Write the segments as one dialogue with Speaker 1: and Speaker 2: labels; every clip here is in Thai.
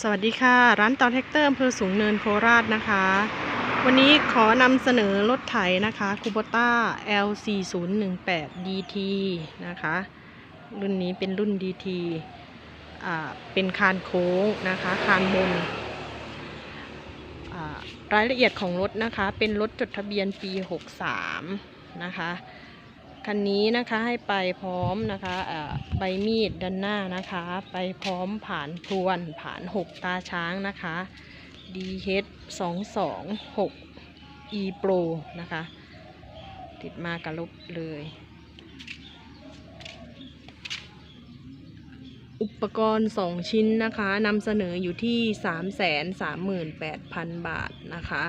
Speaker 1: สวัสดีค่ะ ร้านต่อแท็กเตอร์อำเภอสูงเนินโคราชนะคะ วันนี้ขอนำเสนอรถไถนะคะคูโบต้า L4018 DT นะคะ รุ่นนี้เป็นรุ่น DT อ่าเป็นคานโค้งนะคะคานบนอ่ารายละเอียดของรถนะคะ เป็นรถจดทะเบียนปี 63 นะคะ คันนี้นะคะให้ไปพร้อมนะคะใบมีดด้านหน้านะคะ ไปพร้อมผ่านพรวนผ่านหกตาช้างนะคะ DH 2 2 6 E Pro นะคะ ติดมากระลบเลย อุปกรณ์ 2 ชิ้นนะคะนำเสนออยู่ที่ 338,000 บาทนะคะ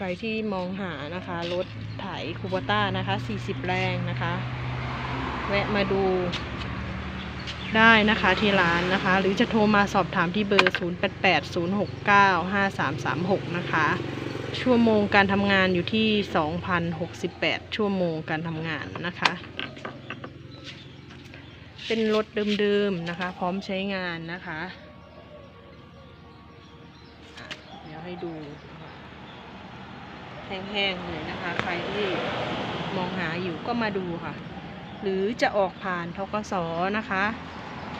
Speaker 1: ใครที่มองหานะคะ รถไถคูบต้านะคะ 40 แรงนะคะ แวะมาดูได้นะคะที่ร้านนะคะ หรือจะโทรมาสอบถามที่เบอร์ 0880695336 นะคะ ชั่วโมงการทำงานอยู่ที่ 2,068 ชั่วโมงการทำงานนะคะ เป็นรถเดิมๆนะคะ พร้อมใช้งานนะคะ เดี๋ยวให้ดู แห้งๆเลยนะคะ ใครที่มองหาอยู่ก็มาดูค่ะ หรือจะออกผ่านทกสนะคะ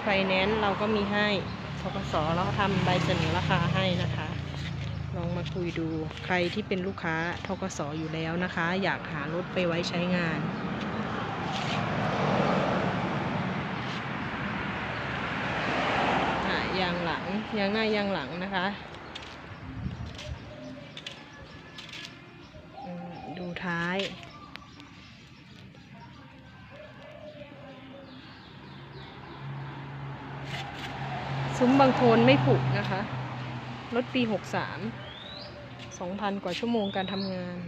Speaker 1: ไฟแนนซ์เราก็มีให้ทกสเราทำใบเสนอราคาให้นะคะ ลองมาคุยดูใครที่เป็นลูกค้าทกสอยู่แล้วนะคะ อยากหารถไปไว้ใช้งานยางหลังยางหน้ายางหลังนะคะ ซุ้มบางโทนไม่ผุนะคะ รถปี 63 2,000 กว่าชั่วโมงการทำงาน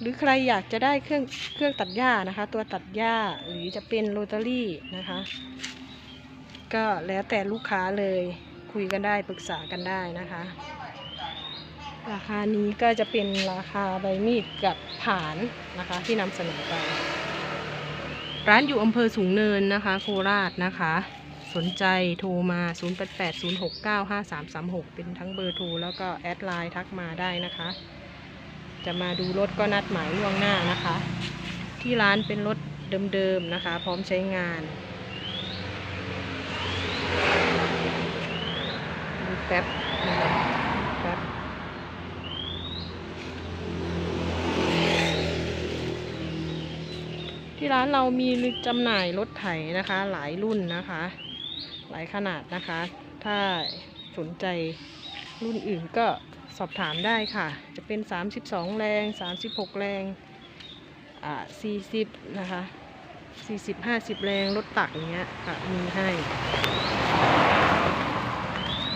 Speaker 1: หรือใครอยากจะได้เครื่องเครื่องตัดหญ้านะคะ ตัวตัดหญ้าหรือจะเป็นโรตารี่นะคะ ก็แล้วแต่ลูกค้าเลยคุยกันได้ปรึกษากันได้นะคะ ราคานี้ก็จะเป็นราคาใบมีดกับผานนะคะที่นำเสนอไปร้านอยู่อำเภอสูงเนินนะคะ โคราชนะคะ สนใจโทรมา 0880695336 เป็นทั้งเบอร์โทรแล้วก็แอดไลน์ทักมาได้นะคะ จะมาดูรถก็นัดหมายล่วงหน้านะคะ ที่ร้านเป็นรถเดิมๆนะคะ พร้อมใช้งานดูแป๊บแป๊บที่ร้านเรามีจำหน่ายรถไถนะคะ หลายรุ่นนะคะ หลายขนาดนะคะ ถ้าสนใจรุ่นอื่นก็สอบถามได้ค่ะ จะเป็น 32 แรง 36 แรง อ่า 40 นะคะ 40 50 แรงรถตักอย่างเงี้ยค่ะมีให้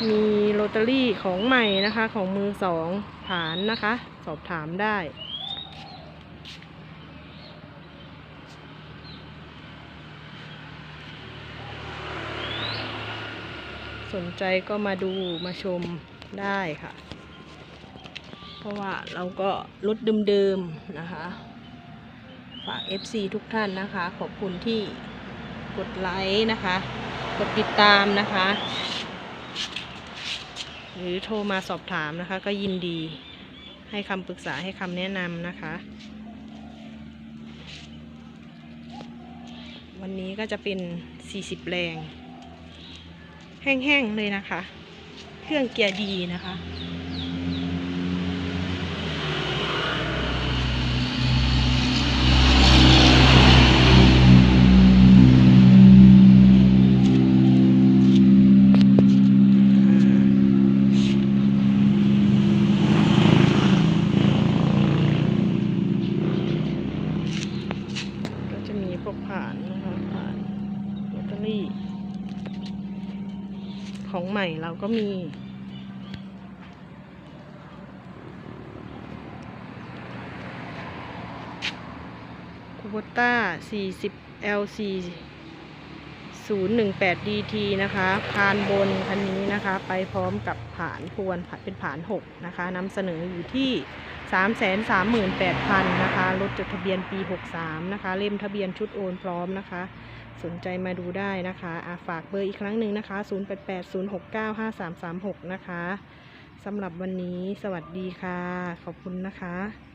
Speaker 1: มีโรตารี่ของใหม่นะคะของมือสอง ฐานนะคะ สอบถามได้ สนใจก็มาดูมาชมได้ค่ะ เพราะว่าเราก็รถเดิมๆนะคะ ฝาก FC ทุกท่านนะคะ ขอบคุณที่กดไลค์นะคะ กดติดตามนะคะ หรือโทรมาสอบถามนะคะ ก็ยินดีให้คำปรึกษาให้คำแนะนำนะคะ วันนี้ก็จะเป็น 40 แรง แห้งๆเลยนะคะ เครื่องเกียร์ดีนะคะ ของใหม่เราก็มี คูโบต้า40 LC 018 DT นะคะพานบนคันนี้นะคะ ไปพร้อมกับผานพวนเป็นผาน6นะคะนำเสนออยู่ที่ 338,000นะคะรถจดทะเบียนปี 63 นะคะ เล่มทะเบียนชุดโอนพร้อมนะคะ สนใจมาดูได้นะคะอะฝากเบอร์อีกครั้งหนึ่งนะคะ 0880695336 นะคะสำหรับวันนี้สวัสดีค่ะ ขอบคุณนะคะ